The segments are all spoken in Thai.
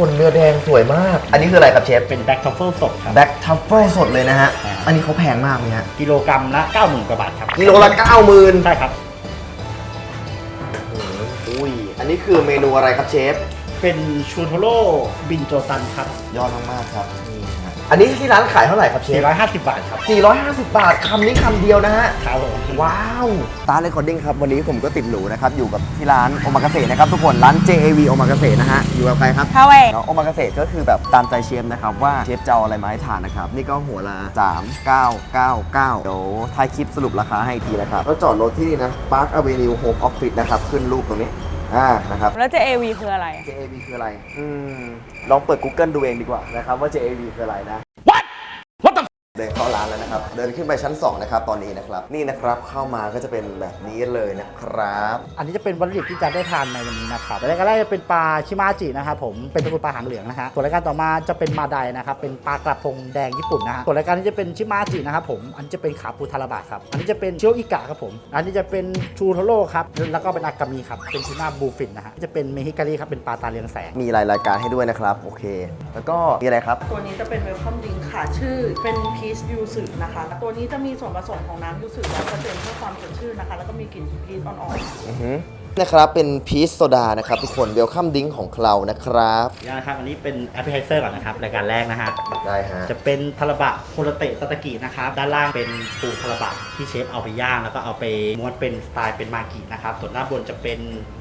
คนเนื้อแดงสวยมาก อันนี้คืออะไรครับเชฟ เป็นแบ็คทัฟเฟิลสดครับ แบ็คทัฟเฟิลสดเลยนะฮะใช่ครับอันนี้เขาแพงมากไหมฮะ กิโลกรัมละ90,000กว่าบาทครับกิโลละ9 0,000ื่นใช่ครับอุ้ย อันนี้คือเมนูอะไรครับเชฟ เป็นชูโทโร่บินโจตันครับ ยอดมากๆครับนี่ฮะ อันนี้ที่ร้านขายเท่าไหร่ครับเชฟ450 บาทครับ450 บาทคำนี้คำเดียวนะฮะ ครับผมว้าวตาร์เรคคอร์ดิ้งครับ วันนี้ผมก็ติดหรูนะครับ อยู่กับที่ร้านโอมากาเสะนะครับ ทุกคน ร้าน JAV โอมากาเสะนะฮะ อยู่กับใครครับเข้าเองแล้วโอมากาเสะก็คือแบบตามใจเชฟนะครับ ว่าเชฟจะเอาอะไรมาให้ทานนะครับ นี่ก็หัวละ3 9 9 9 เดี๋ยวท้ายคลิปสรุปราคาให้อีกทีนะครับก็จอดรถที่นี่นะ Park Avenue Home Office นะครับ ขึ้นรูปตรงนี้ อ่านะครับ แล้ว JAV คืออะไร JAV คืออะไร อืม ลองเปิด Google ดูเองดีกว่านะครับว่า JAV คืออะไรนะ เดินเข้าร้านแล้วนะครับ เดินขึ้นไปชั้น 2 นะครับ ตอนนี้นะครับ นี่นะครับเข้ามาก็จะเป็นแบบนี้เลยนะครับ อันนี้จะเป็นวัตถุดิบที่จะได้ทานในวันนี้นะครับรายการแรกจะเป็นปลาชิมาจินะครับผม เป็นตระกูลปลาหางเหลืองนะฮะส่วนรายการต่อมาจะเป็นมาไดนะครับ เป็นปลากระพงแดงญี่ปุ่นนะฮะส่วนรายการนี้จะเป็นชิมาจินะครับผม อันนี้จะเป็นขาปูทาราบะครับ อันนี้จะเป็นเชียวอิกะครับผม อันนี้จะเป็นชูโทโร่ครับ แล้วก็เป็นอากามิครับ เป็นทูน่าบูฟินนะฮะ จะเป็นเมฮิการิครับ เป็นปลาตาเลียงแสง มีรายรายการให้ด้วยนะครับ โอเค แล้วก็มีอะไรครับ ตัวนี้จะเป็นเวลคัมดิงค่ะ ชื่อเป็นพีชยูสึนะคะ ตัวนี้จะมีส่วนผสมของน้ำยูสึร้อยเปอร์เซ็นต์เพื่อความสดชื่นนะคะ แล้วก็มีกลิ่นพีชอ่อนๆอือฮึนะครับเป็นพีชโซดานะครับทุกคนเวลคัมดิ้งของเรานะครับ ยานะครับ อันนี้เป็นแอปเปิลไฮเซอร์ก่อนนะครับรายการแรกนะฮะ ได้ฮะ จะเป็นทาราบะโคโรเตะตาตากินะครับ ด้านล่างเป็นปูทาราบะที่เชฟเอาไปย่าง แล้วก็เอาไปม้วนเป็นสไตล์เป็นมากินะครับ ส่วนด้านบนจะเป็น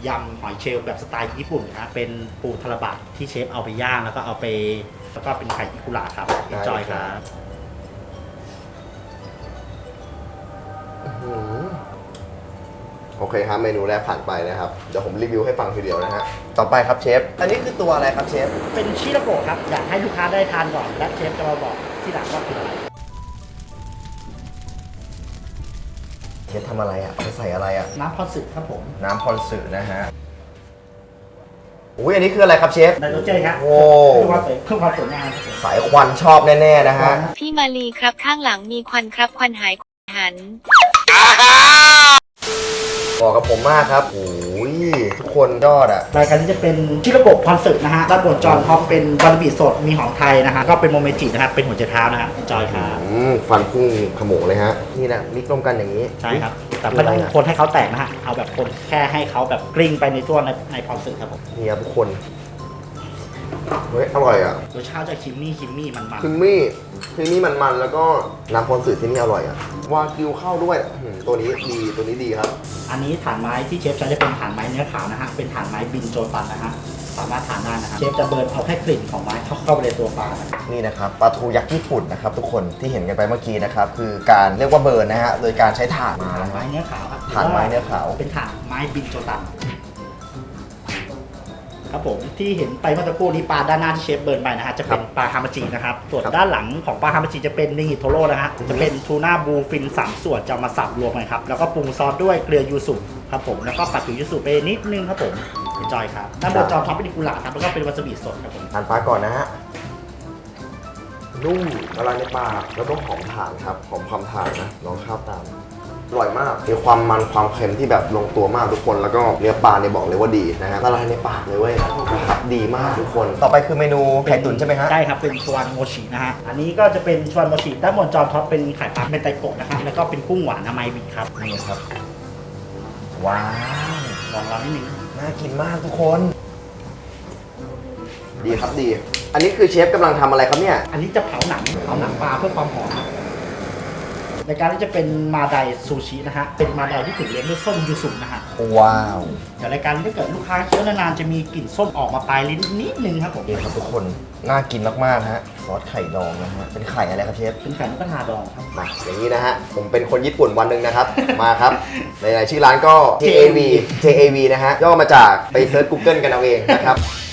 ยำหอยเชลล์แบบสไตล์ญี่ปุ่นนะครับเป็นปูทาราบะที่เชฟเอาไปย่าง แล้วก็เอาไป แล้วก็เป็นไข่อิกุระครับได้จอยคครัรับ โอเคครับเมนูแรกผ่านไปนะครับ เดี๋ยวผมรีวิวให้ฟังทีเดียวนะฮะ ต่อไปครับเชฟ อันนี้คือตัวอะไรครับเชฟ เป็นชิราโกะครับ อยากให้ลูกค้าได้ทานก่อน และเชฟจะมาบอกที่หลังว่าคืออะไร เชฟทำอะไรอะเอาไปใส่อะไรอะ น้ำพอสึครับผมน้ำพรสึนะฮะอุ้ยอันนี้คืออะไรครับเชฟไนโตรเจนครับโอ้ เพื่อความสวยเพื่อความสวยงามครับผม สายควันชอบแน่ๆนะฮะ พี่มาลีครับข้างหลังมีควันครับควันหายควันหัน บอกกับผมมากครับโอ้ยทุกคนยอดอะ รายการนี้จะเป็นชิราโกะพอนสึนะฮะด้านบนจอนท็อปเป็นวาราบิสดมีหอมไทยนะฮะก็เป็นโมเมจินะครับเป็นหัวใจเท้านะฮะจอยครับอืมฟันพุ่งขโมงเลยฮะ นี่นะมิกรวมกันอย่างนี้ใช่ครับ แต่ไม่ต้องคนให้เขาแตกนะฮะเอาแบบคนแค่ให้เขาแบบกลิ้งไปในตัวในในพอนสึครับผมนี่ครับทุกคน เฮ้ยอร่อยอะรสชาติจะคิมมี่คิมมี่มันมันคือมี่คือมี่มันๆแล้วก็น้ำพรสึที่นี่อร่อยอะวากิวเข้าด้วยอืมตัวนี้ดีตัวนี้ดีครับ อันนี้ฐานไม้ที่เชฟใช้จะเป็นฐานไม้เนื้อขาวนะฮะเป็นฐานไม้บินโจตันนะฮะสามารถทานได้นะฮะเชฟจะเบิร์นเอาแค่กลิ่นของไม้เข้าเข้าไปในตัวปลานะ นี่นะครับปลาทูยักษ์ญี่ปุ่นนะครับทุกคนที่เห็นกันไปเมื่อกี้นะครับคือการเรียกว่าเบิร์นนะฮะโดยการใช้ถ่านมาฐานนะไม้ฮะ เนื้อขาวครับฐานไม้เนื้อขาว เป็นฐานไม้บินโจตัน ครับผมที่เห็นไปเมื่อสักครู่นี้ปลาด้านหน้าที่เชฟเบิร์นไปนะฮะจะเป็นปลาฮามาจินะครับส่วนครับด้านหลังของปลาฮามาจิจะเป็นนิงิโทโร่นะฮะจะเป็นทูน่าบลูฟินสามส่วนจะเอามาสับรวมกันครับแล้วก็ปรุงซอสด้วยเกลือยูสุครับผมแล้วก็ปัดผิวยูสุไปนิดนึงครับผมจอยครับด้านบนจอท็อปเป็นอิกุระครับแล้วก็เป็นวาซาบิสดครับผมทานปลาก่อนนะฮะนุ่มละลายในปากแล้วก็หอมถ่านครับหอมความถ่านนะลองข้าวตาม อร่อยมาก มีความมันความเค็มที่แบบลงตัวมากทุกคน แล้วก็เนื้อปลาเนี่ยบอกเลยว่าดีนะฮะละลายในปากเลยเว้ยนะครับดีมากทุกคน ต่อไปคือเมนูไข่ตุ๋นใช่ไหมฮะใช่ครับ เป็นชวนโมชินะฮะ อันนี้ก็จะเป็นชวนโมชิด้านบนจอท็อปเป็นไข่ปลาเป็นไตโกะนะครับ แล้วก็เป็นกุ้งหวานอามายบิครับ นี่ครับ ว้าวลองร้อนนิดนึง น่ากินมากทุกคน ดีครับดี อันนี้คือเชฟกำลังทำอะไรครับเนี่ย อันนี้จะเผาหนัง เผาหนังปลาเพื่อความหอม ในการที่จะเป็นมาไดซูชินะฮะ เป็นมาไดที่ถูกเลี้ยงด้วยส้มยูสุนะฮะ ว้าว เดี๋ยวรายการถ้าเกิดลูกค้าเคี้ยวนานๆจะมีกลิ่นส้มออกมาปลายลิ้นนิดนึงครับผม นี่ครับทุกคน น่ากินมากๆฮะ ซอสไข่ดองนะฮะ เป็นไข่อะไรครับเชฟ เป็นไข่นกกระทาดองครับ มาอย่างนี้นะฮะ ผมเป็นคนญี่ปุ่นวันหนึ่งนะครับ มาครับในในชื่อร้านก็ JAV JAV นะฮะ ย่อมาจากไปเซิร์ช Google กันเอาเองนะครับอืม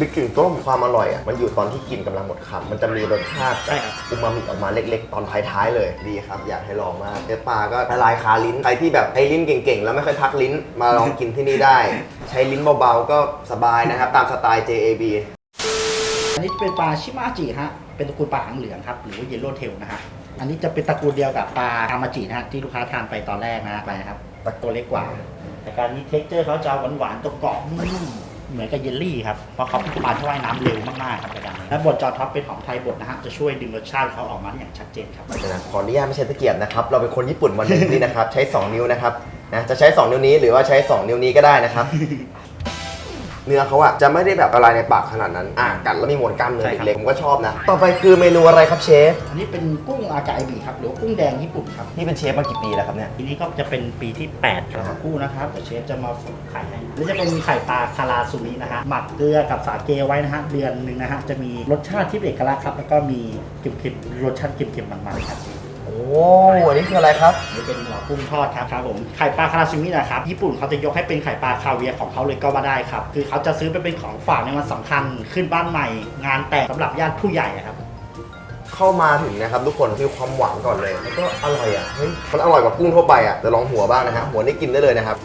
ลึกกลิ่นต้มความอร่อยอะมันอยู่ตอนที่กินกำลังหมดคำมันจะมีรสชาติใช่ครับ อูมามิออกมาเล็กๆ ตอนท้ายๆเลยดีครับ อยากให้ลองมากเนื้อปลาก็ละลายคาลิ้นใครที่แบบใช้ลิ้นเก่งๆ แล้วไม่ค่อยพักลิ้นมาลองกินที่นี่ได้ ใช้ลิ้นเบาๆก็สบายนะครับ ตามสไตล์ JAV อันนี้เป็นปลาชิมาจิฮะ เป็นตระกูลปลาหางเหลืองครับหรือว่าเยลโล่เทลนะฮะ อันนี้จะเป็นตระกูลเดียวกับปลาฮามาจินะฮะที่ลูกค้าทานไปตอนแรกนะฮะไปนะครับตัวเล็กกว่าแต่การนี้เท็กเจอร์เขาจะหวานๆกรอบๆนุ่ม เหมือนกับเยลลี่ครับ เพราะเขาเป็นปลาที่ว่ายน้ำเร็วมากๆครับอาจารย์และบดจอท็อปเป็นของไทยบดนะฮะจะช่วยดึงรสชาติเขาออกมาได้อย่างชัดเจนครับเดี๋ยวนะขออนุญาตไม่ใช่ตะเกียบนะครับ เราเป็นคนญี่ปุ่นวันนี้นะครับ ใช้ 2 นิ้วนะครับนะจะใช้ 2 นิ้วนี้หรือว่าใช้ 2 นิ้วนี้ก็ได้นะครับ เนื้อเขาอะจะไม่ได้แบบละลายในปากขนาดนั้นอะกัดแล้วมีมวลกล้ามเนื้อใช่ครับ เล็กๆผมก็ชอบนะ ต่อไปคือเมนูอะไรครับเชฟ อันนี้เป็นกุ้งอากาไอบีครับหรือว่ากุ้งแดงญี่ปุ่นครับนี่เป็นเชฟมากี่ปีแล้วครับเนี่ย ทีนี้ก็จะเป็นปีที่ 8 ครับอ่าคู่นะครับเดี๋ยวเชฟจะมาฝึกไข่ให้แล้วจะเป็นไข่ปลาคาราซูมินะฮะหมักเกลือกับสาเกไว้นะฮะเดือนหนึ่งนะฮะจะมีรสชาติที่เป็นเอกลักษณ์ครับแล้วก็มีเค็มๆรสชาติเค็มๆมันๆครับโอ้อันนี้คืออะไรครับ นี่เป็นหัวกุ้งทอดครับครับผมไข่ปลาคาราซิมินะครับญี่ปุ่นเขาจะยกให้เป็นไข่ปลาคาเวียร์ของเขาเลยก็ว่าได้ครับ คือเขาจะซื้อไปเป็นของฝากในวันสำคัญขึ้นบ้านใหม่ งานแต่งสำหรับญาติผู้ใหญ่อะครับ เข้ามาถึงนะครับทุกคนมีความหวานก่อนเลย แล้วก็อร่อยอะเฮ้ยมันอร่อยกว่ากุ้งทั่วไปอะแต่ลองหัวบ้างนะฮะหัวนี่กินได้เลยนะครับ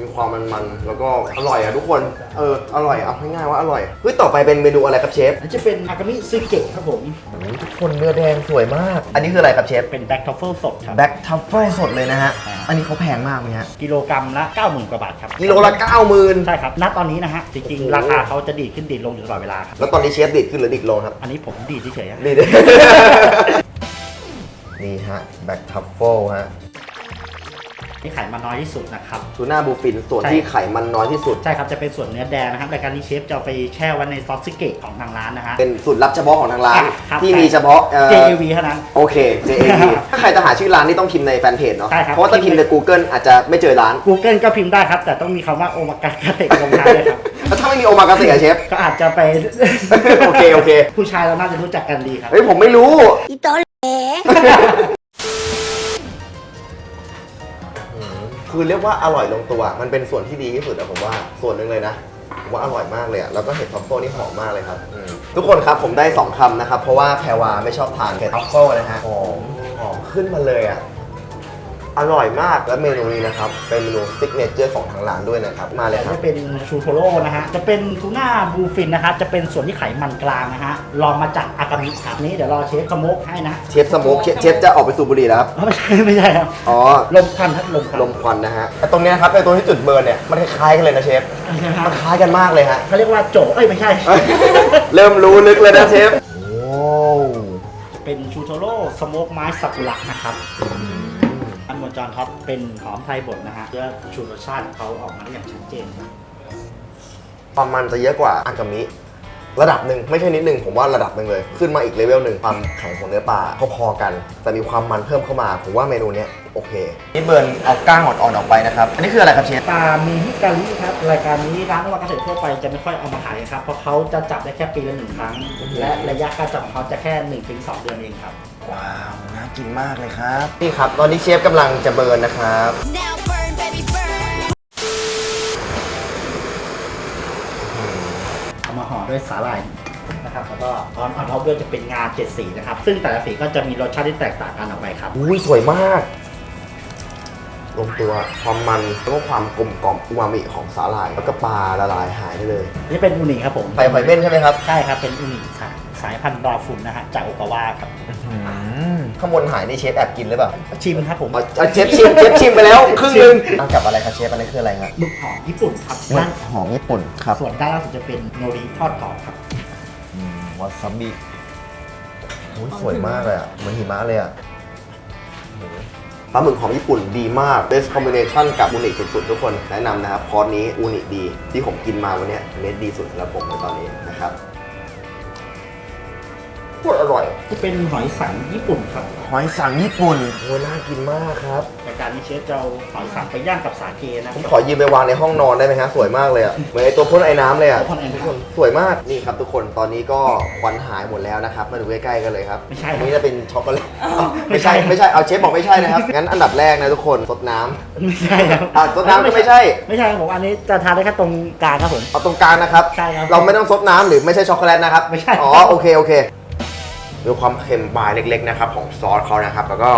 มีความมันๆแล้วก็อร่อยอะทุกคน เอออร่อยเอาง่ายๆว่าอร่อยเฮ้ยต่อไปเป็นเมนูอะไรครับเชฟอันนี้จะเป็นอากามิซึเกะครับผม โอ้โหทุกคนเนื้อแดงสวยมาก อันนี้คืออะไรครับเชฟเป็นแบ็กทอฟเฟิลสดครับ แบ็กทัฟเฟิลสดเลยนะฮะอ่า อันนี้เขาแพงมากไหมฮะกิโลกรัมละ 90,000 กว่าบาทครับกิโลละเก้าหมื่นใช่ครับ ณ ตอนนี้นะฮะ จริงโอ้โหๆราคาเขาจะดีดขึ้นดีดลงอยู่ตลอดเวลาครับ แล้วตอนนี้เชฟดิดขึ้นหรือดิดลงครับ อันนี้ผมดีดเฉยๆฮะดิดนี่ฮะแบ็กทัฟเฟิลฮะ นี่ไขมันน้อยที่สุดนะครับทูน่าบูฟินส่วนใช่ที่ไขมันน้อยที่สุด ใช่ครับ จะเป็นส่วนเนื้อแดงนะครับรายการนี้เชฟจะเอาไปแช่ไว้ในซอสซึเกะของทางร้านนะฮะ เป็นสูตรลับเฉพาะของทางร้าน ครับที่มีเฉพาะเอ่อ JAV เท่านั้น โอเค JAV ถ้าใครจะหาชื่อร้านนี่ต้องพิมพ์ในแฟนเพจเนาะ ใช่ครับ เพราะว่าถ้าพิมพ์ใน Google อาจจะไม่เจอร้าน Google ก็พิมพ์ได้ครับ แต่ต้องมีคำว่าโอมากากาเตะลงท้ายด้วยครับ แล้วถ้าไม่มีโอมากาเสะอะเชฟ ก็อาจจะไป โอเคโอเค ผู้ชายเราน่าจะรู้จักกันดีครับ เฮ้ยผมไม่รู้ อีโตเหล คือเรียกว่าอร่อยลงตัว มันเป็นส่วนที่ดีที่สุดอะผมว่าส่วนหนึ่งเลยนะผมว่าอร่อยมากเลยอะแล้วก็เห็ดทัฟเฟิลนี่หอมมากเลยครับอืมทุกคนครับผมได้2คำนะครับเพราะว่าแพรวาไม่ชอบทานเห็ดทัฟเฟิลนะฮะหอมหอมขึ้นมาเลยอะ อร่อยมากและเมนูนี้นะครับ เป็นเมนูซิกเนเจอร์ของทางร้านด้วยนะครับ มาเลยครับ จะเป็นชูโทโร่นะฮะ จะเป็นทูน่าบูฟินนะครับ จะเป็นส่วนที่ไขมันกลางนะฮะ ลองมาจากอากามิครับนี่เดี๋ยวรอเชฟขโมกให้นะ เชฟสโมกเชฟเชฟจะออกไปสูบบุหรี่แล้วครับอ๋อไม่ใช่ไม่ใช่ครับ อ๋อ ลมควันครับลมควันลมควันนะฮะแต่ตรงเนี้ยครับไอตัวที่จุดเบิร์นเนี่ย มันคล้ายๆกันเลยนะเชฟใช่ไหมครัมับนคล้ายกันมากเลยฮะ เขาเรียกว่าโจเอ้ยไม่ใช่ เริ่มรู้ลึกเลยนะเชฟ โอ้ เป็นชูโทโร่สโมกไม้สักุระนะครับ อันบนจอนท็อปเป็นหอมไทยบดนะฮะเพื่อชูรสชาติของเขาออกมาได้อย่างชัดเจนครับความมันจะเยอะกว่าอากามิ ระดับหนึ่งไม่ใช่นิดหนึ่งผมว่าระดับหนึ่งเลย ขึ้นมาอีกเลเวลหนึ่งความแข็งของเนื้อปลาพอๆกัน แต่มีความมันเพิ่มเข้ามา ผมว่าเมนูเนี้ยโอเค นี่เบิร์นเอาก้างอ่อนๆออกไปนะครับ อันนี้คืออะไรครับเชฟ ปลามีฮิการิครับ รายการนี้ร้านนวัตเกษตรทั่วไปจะไม่ค่อยเอามาขายครับ เพราะเขาจะจับได้แค่ปีละหนึ่งครั้ง และระยะการจับของเขาจะแค่1นถึงสเดือนเองครับ ว้าว น่ากินมากเลยครับ นี่ครับ ตอนนี้เชฟกำลังจะเบิร์นนะครับ Now burn baby burn เอามาห่อด้วยสาหร่ายนะครับแล้วก็ออนออนท็อปด้วยจะเป็นงาเจ็ดสีนะครับ ซึ่งแต่ละสีก็จะมีรสชาติที่แตกต่างกันออกไปครับ อุ้ยสวยมากลงตัวความมันแล้วก็ความกลมกล่อมอูมามิของสาหร่าย แล้วก็ปลาละลายหายได้เลย นี่เป็นอูนิครับผม ใส่หอยเม่นใช่ไหมครับ ใช่ครับ เป็นอูนิสาย สายพันธุ์ดอฟุนนะฮะจากโอกาวาครับ ข้างบนหายนี่เชฟแอบกินหรือเปล่าชิมครับผมเอาเอาเชฟชิมเชฟชิมไปแล้วครึ่งหนึงเอากับอะไรครับเชฟอันนี้คืออะไรครับหมึกหอมญี่ปุ่นครับด้านหอมญี่ปุ่นครับส่วนด้านล่างสุดจะเป็นโนริทอดกรอบครับวาซาบิโอ้ยสวยมากเลยอะเหมือนหิมะเลยอะปลาหมึกหอมญี่ปุ่นดีมาก best combination กับอูนิสุดๆ ทุกคนแนะนำนะครับคอร์สนี้อูนิดี ที่ผมกินมาวันเนี้ยเน็ตดีสุดสำหรับผมในตอนนี้นะครับ โคตรอร่อยที่เป็นหอยสังญี่ปุ่นครับหอยสังญี่ปุ่นโอ้ยน่ากินมากครับรายการนี้เชฟจะเอาหอยสังไปย่างกับสาเกนะผมขอยืมไปวางในห้องนอนได้ไหมฮะสวยมากเลยอะเหมือนไอตัวพ่นไอ้น้ำเลยอะพ่นไอ้น้ำทุกคนสวยมากนี่ครับทุกคนตอนนี้ก็ควันหายหมดแล้วนะครับมาดูใกล้ๆกันเลยครับไม่ใช่อันนี้จะเป็นช็อกโกแลตไม่ไม่ใช่ใช่ไม่ใช่เอาเชฟบอกไม่ใช่นะครับงั้นอันดับแรกนะทุกคนสดน้ำไม่ใช่ครับอะซดน้ำก็ไม่ใช่ ไม่ใช่ครับผมอันนี้จะทานได้แค่ตรงกลางครับผมเอาตรงกลางนะครับใช่ครับเราไม่ต้องซดน้ำหรือไม่ใช่ช็อกโกแลตนะครับไม่ใช่อ๋อโอเคโอเค มีความเค็มปลายเล็กๆนะครับของซอสเขานะครับ แล้วก็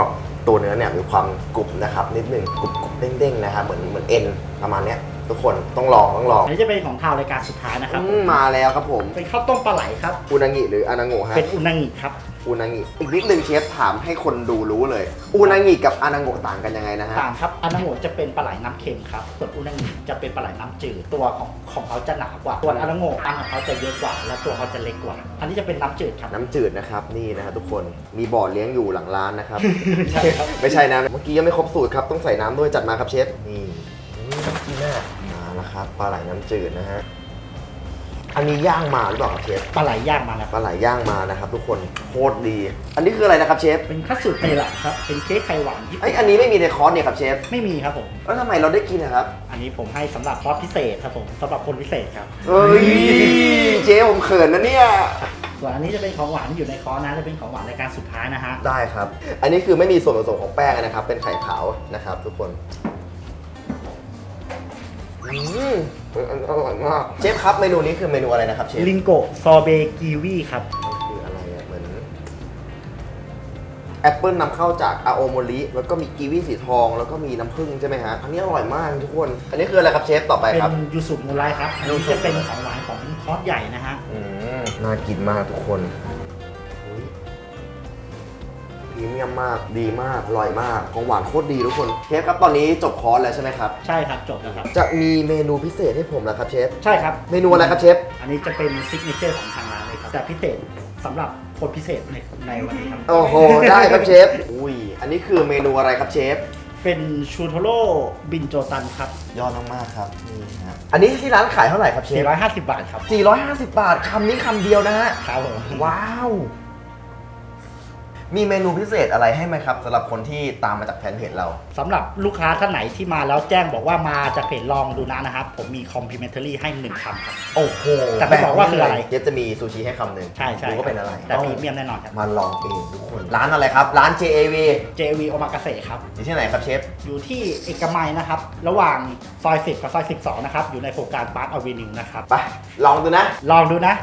ตัวเนื้อเนี่ยมีความกรุบนะครับนิดนึงกรุบกรุบเด้งๆนะครับเหมือนเหมือนเอ็นประมาณเนี้ยทุกคนต้องลองต้องลองอันนี้จะเป็นของข่าวรายการสุดท้ายนะครับอืมมาแล้วครับผมเป็นข้าวต้มปลาไหลครับอุนางิหรืออานาโงะฮะเป็นอุนางิครับ อูนางิอีกนิดนึงเชฟถามให้คนดูรู้เลย อูนางิกับอานาโงะต่างกันยังไงนะฮะ ต่างครับอานาโงะจะเป็นปลาไหลน้ำเค็มครับส่วนอุนางิจะเป็นปลาไหลน้ำจืดตัวของของเขาจะหนากว่าส่วนอานาโงะอันของเขาจะเยอะกว่า และตัวเขาจะเล็กกว่า อันนี้จะเป็นน้ำจืดครับ น้ำจืดนะครับนี่นะครับทุกคนมีบ่อเลี้ยงอยู่หลังร้านนะครับ ใช่ครับ ไม่ใช่นะเมื่อกี้ยังไม่ครบสูตรครับ ต้องใส่น้ำด้วยจัดมาครับเชฟนี่อืมน้ำจิ้มแม่มาแล้วครับปลาไหลน้ำจืดนะฮะ อันนี้ย่างมาหรือเปล่าครับเชฟปลาไหลย่างมาแล้วคปรับลาไหลย่างมานะครับ ทุกคนโคตรดี อันนี้คืออะไรนะครับเชฟเป็นคัตสึเตละครับเป็นเค้กไข่หวานญี่ไอยปุ่นอันนี้ไม่มีในคอร์สเนี่ยครับเชฟไม่มีครับผม แล้วทำไมเราได้กินนะครับ อันนี้ผมให้สำหรับคอร์สพิเศษครับผมสำหรับคนพิเศษครับ เอ้ยเชฟผมเขินนะเนี่ย ส่วนอันนี้จะเป็นของหวานที่อยู่ในคอร์สนะจะเป็นของหวานรายการสุดท้ายนะฮะได้ครับ อันนี้คือไม่มีส่วนผสมของแป้งนะครับ เป็นไข่ขาวนะครับ ทุกคน อืมอร่อยมากเชฟครับเมนูนี้คือเมนูอะไรนะครับเชฟลิงโกซอเบกีวีครับ มันคืออะไรอะเหมือนแอปเปิลนำเข้าจากอาโอโมริแล้วก็มีกีวีสีทองแล้วก็มีน้ำผึ้งใช่ไหมฮะอันนี้อร่อยมากทุกคน อันนี้คืออะไรครับเชฟต่อไปเป็ครับ นยูสุมูไรครับอันนี้จะเป็นของหวานของคอร์สใหญ่นะฮะอืมน่ากินมากทุกคนอุ๊ยพ รีเมียมมาก ดีมาก อร่อยมาก ของหวานโคตรดีทุกคน เชฟครับ ตอนนี้จบคอร์สแล้วใช่ไหมครับ ใช่ครับจบแล้วครับ จะมีเมนูพิเศษให้ผมแล้วครับเชฟ ใช่ครับเมนูอะไรครับเชฟ อันนี้จะเป็นซิกเนเจอร์ของทางร้านเลยครับแต่พิเศษสำหรับคนพิเศษในในวันนี้ครับ โอ้โห ได้ครับเชฟ อุ้ย อันนี้คือเมนูอะไรครับเชฟ เป็นชูโทโร่บินโจตันครับยอดมากๆครับ นี่ฮะ อันนี้ที่ร้านขายเท่าไหร่ครับเชฟ450 บาทครับ450 บาท คำนี้คำเดียวนะฮะ ครับผม ว้าว มีเมนูพิเศษอะไรให้ไหมครับสำหรับคนที่ตามมาจากแฟนเพจเรา สำหรับลูกค้าท่านไหนที่มาแล้วแจ้งบอกว่ามาจากเพจลองดูนะนะครับ ผมมีคอมพลีเมนท a รี่ให้หนึ่งคำครับ โอ้โหแต่ไม่บอกว่าคืออะไรเชฟจะมีซูชิให้คำหนึ่งใช่ใช่ดูว่าเป็นอะไรแต่พรีเมียมแน่นอนครับ มาลองเองทุกคน ร้านอะไรครับ ร้าน JAV JV โอมากาเสครับ อยู่ที่ไหนครับเชฟ อยู่ที่เอกมัยนะครับ ระหว่างซอย10กับซอย12นะครับ อยู่ในโครงการ Park Avenue นะครับ ไป ลองดูนะ ลองดูนะ